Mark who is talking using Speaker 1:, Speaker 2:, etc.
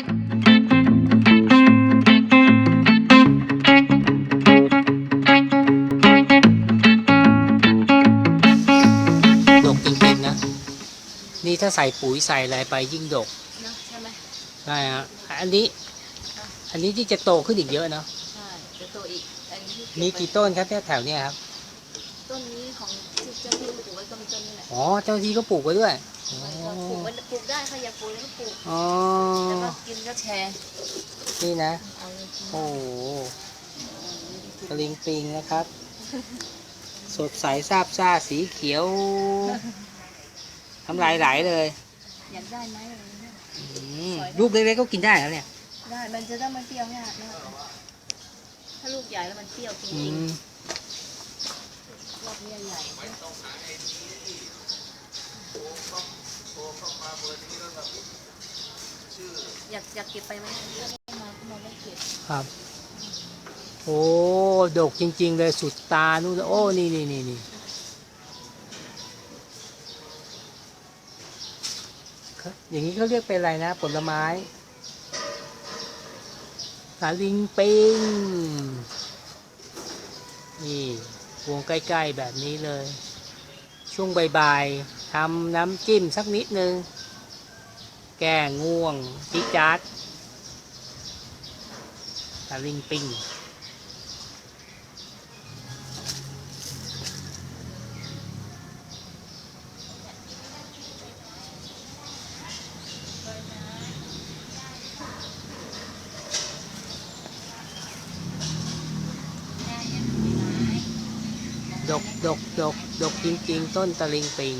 Speaker 1: ดกจริงๆนะ นี่ถ้าใส่ปุ๋ยใส่อะไรไปยิ่งดก
Speaker 2: เนอะใช่ไหม
Speaker 1: ใช่ฮะอันนี้ อันนี้ที่จะโตขึ้นอีกเยอะเนาะ
Speaker 2: ใช่จะโตอีกอันนี้ที่
Speaker 1: มี
Speaker 2: เบ
Speaker 1: กี่
Speaker 2: ไว้
Speaker 1: ต้นครับเนี่ยแถวเนี้ยครับ
Speaker 2: ต้นนี้ของที่เจ้าที่ปลูกไว้ก็มีต้นนี้แหละ
Speaker 1: อ๋อเจ้าหน้าที่ก็ปลูกไว้ด้วย อ๋อ
Speaker 2: ก็ปลูกไว้ปลูกได้ใครอยากปลูกแล้วก็ปลูก
Speaker 1: อ๋อ
Speaker 2: แล้วก็กินก็แชร์
Speaker 1: นี่นะ
Speaker 2: เอาเลยกิน
Speaker 1: โอ้โหตะลิงปิงนะครับ สดใสซาบซ่าสีเขียวทำลายไหลเลย
Speaker 2: อยากได้ไหมอะไรเงี้ย
Speaker 1: อืมลูกเล็กๆก็กินได้แล้วเนี่ย
Speaker 2: ได้มันจะได้มันเปรี้ยวง่ายนะถ้าลูกใหญ่แล้วมันเปรี้ยวจ
Speaker 1: อื
Speaker 2: ริง
Speaker 1: ม
Speaker 2: ๆรอบนี้ใหญ่ อยากอยากเก็บไปไหมไม่มาก็มาได้เก็บ
Speaker 1: ครับ โอ้ดกจริง ๆ เลยสุดตานู่นโอ้นี่นี่นี่นี่อย่างนี้เขาเรียกเป็นอะไรนะ ผลไม้ สาลิงปิงนี่วงใกล้ ๆ แบบนี้เลย ช่วงบ่ายๆทำน้ำจิ้มสักนิดนึง แก้ง่วงจิจัดตะลิงปิงดกดกดกดกจริง ๆ ต้นตะลิงปิง